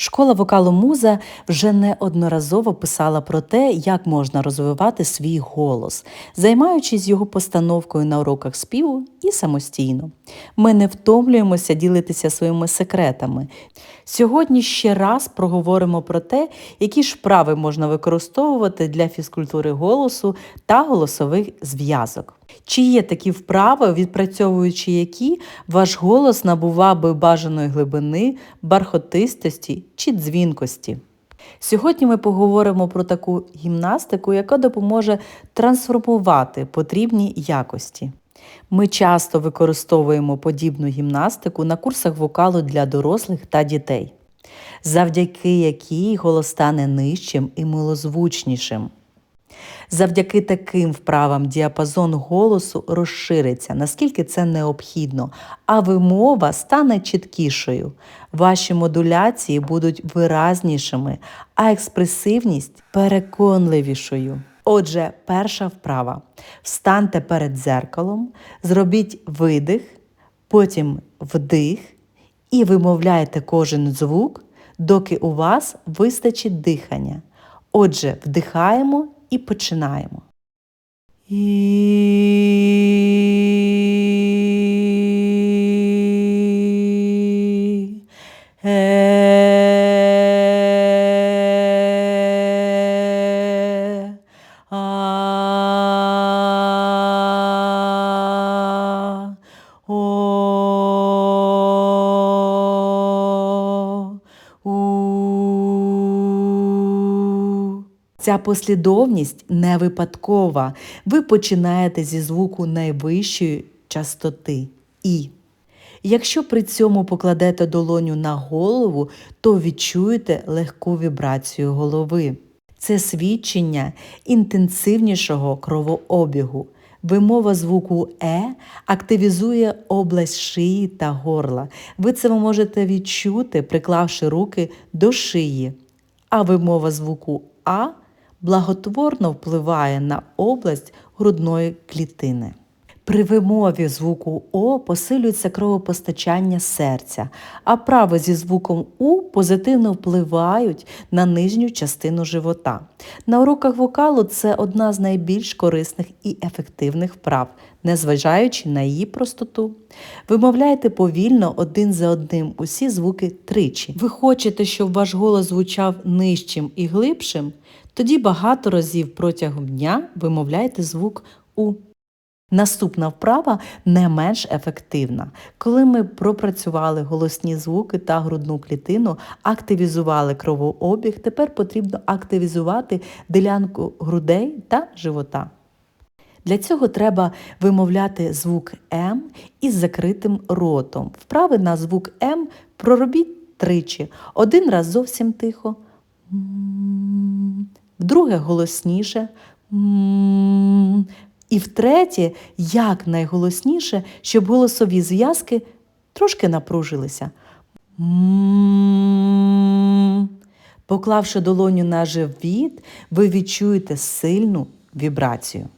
Школа вокалу Муза вже неодноразово писала про те, як можна розвивати свій голос, займаючись його постановкою на уроках співу і самостійно. Ми не втомлюємося ділитися своїми секретами. Сьогодні ще раз проговоримо про те, які ж вправи можна використовувати для фізкультури голосу та голосових зв'язок. Чи є такі вправи, відпрацьовуючи які ваш голос набував би бажаної глибини, бархотистості чи дзвінкості? Сьогодні ми поговоримо про таку гімнастику, яка допоможе трансформувати потрібні якості. Ми часто використовуємо подібну гімнастику на курсах вокалу для дорослих та дітей, завдяки якій голос стане нижчим і милозвучнішим. Завдяки таким вправам діапазон голосу розшириться, наскільки це необхідно, а вимова стане чіткішою. Ваші модуляції будуть виразнішими, а експресивність переконливішою. Отже, перша вправа. Встаньте перед дзеркалом, зробіть видих, потім вдих і вимовляйте кожен звук, доки у вас вистачить дихання. Отже, вдихаємо і починаємо. І... Ця послідовність не випадкова. Ви починаєте зі звуку найвищої частоти І. Якщо при цьому покладете долоню на голову, то відчуєте легку вібрацію голови. Це свідчення інтенсивнішого кровообігу. Вимова звуку Е активізує область шиї та горла. Ви це можете відчути, приклавши руки до шиї. А вимова звуку А благотворно впливає на область грудної клітини. При вимові звуку О посилюється кровопостачання серця, а прави зі звуком У позитивно впливають на нижню частину живота. На уроках вокалу це одна з найбільш корисних і ефективних вправ, незважаючи на її простоту. Вимовляйте повільно один за одним усі звуки тричі. Ви хочете, щоб ваш голос звучав нижчим і глибшим? Тоді багато разів протягом дня вимовляйте звук У. Наступна вправа не менш ефективна. Коли ми пропрацювали голосні звуки та грудну клітину, активізували кровообіг, тепер потрібно активізувати ділянку грудей та живота. Для цього треба вимовляти звук М із закритим ротом. Вправи на звук М проробіть тричі. Один раз зовсім тихо, вдруге голосніше. І втретє, як найголосніше, щоб голосові зв'язки трошки напружилися. Поклавши долоню на живіт, ви відчуєте сильну вібрацію.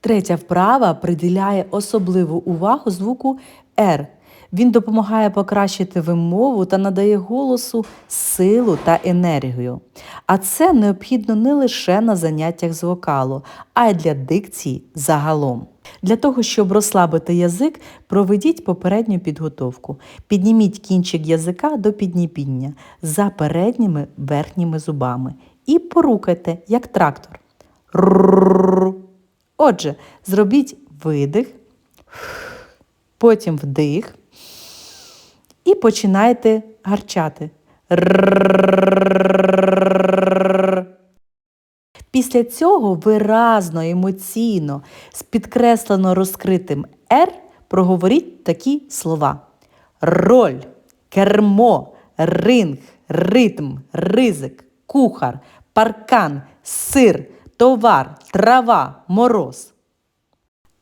Третя вправа приділяє особливу увагу звуку Р. Він допомагає покращити вимову та надає голосу силу та енергію. А це необхідно не лише на заняттях з вокалу, а й для дикції загалом. Для того, щоб розслабити язик, проведіть попередню підготовку. Підніміть кінчик язика до підніпіння за передніми верхніми зубами і порукайте, як трактор. Отже, зробіть видих, потім вдих і починайте гарчати. Після цього виразно, емоційно, з підкреслено розкритим «р» проговоріть такі слова: роль, кермо, ринг, ритм, ризик, кухар, паркан, сир, товар, трава, мороз.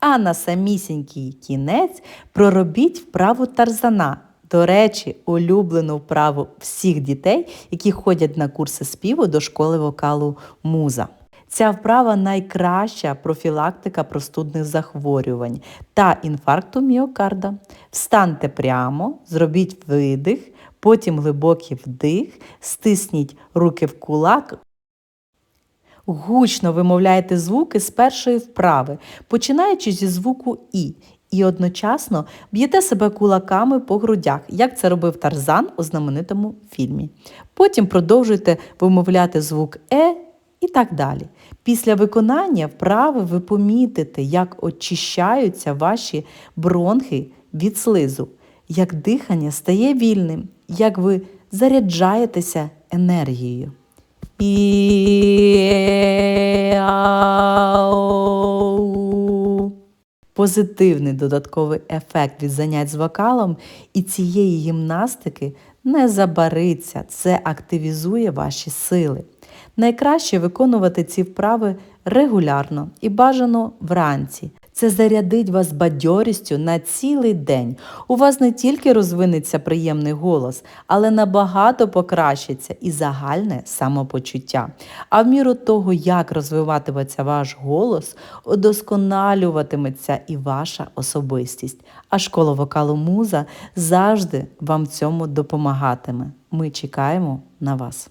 А на самісінький кінець проробіть вправу тарзана. До речі, улюблену вправу всіх дітей, які ходять на курси співу до школи вокалу Муза. Ця вправа найкраща профілактика простудних захворювань та інфаркту міокарда. Встаньте прямо, зробіть видих, Потім глибокий вдих, стисніть руки в кулак, Гучно вимовляйте звуки з першої вправи, починаючи зі звуку І. І одночасно б'єте себе кулаками по грудях, як це робив Тарзан у знаменитому фільмі. Потім продовжуйте вимовляти звук Е і так далі. Після виконання вправи ви помітите, як очищаються ваші бронхи від слизу, як дихання стає вільним, як ви заряджаєтеся енергією. Іау. Позитивний додатковий ефект від занять з вокалом і цієї гімнастики не забариться, це активізує ваші сили. Найкраще виконувати ці вправи регулярно і бажано вранці. Це зарядить вас бадьорістю на цілий день. У вас не тільки розвинеться приємний голос, але набагато покращиться і загальне самопочуття. А в міру того, як розвиватиметься ваш голос, удосконалюватиметься і ваша особистість. А школа вокалу муза завжди вам в цьому допомагатиме. Ми чекаємо на вас.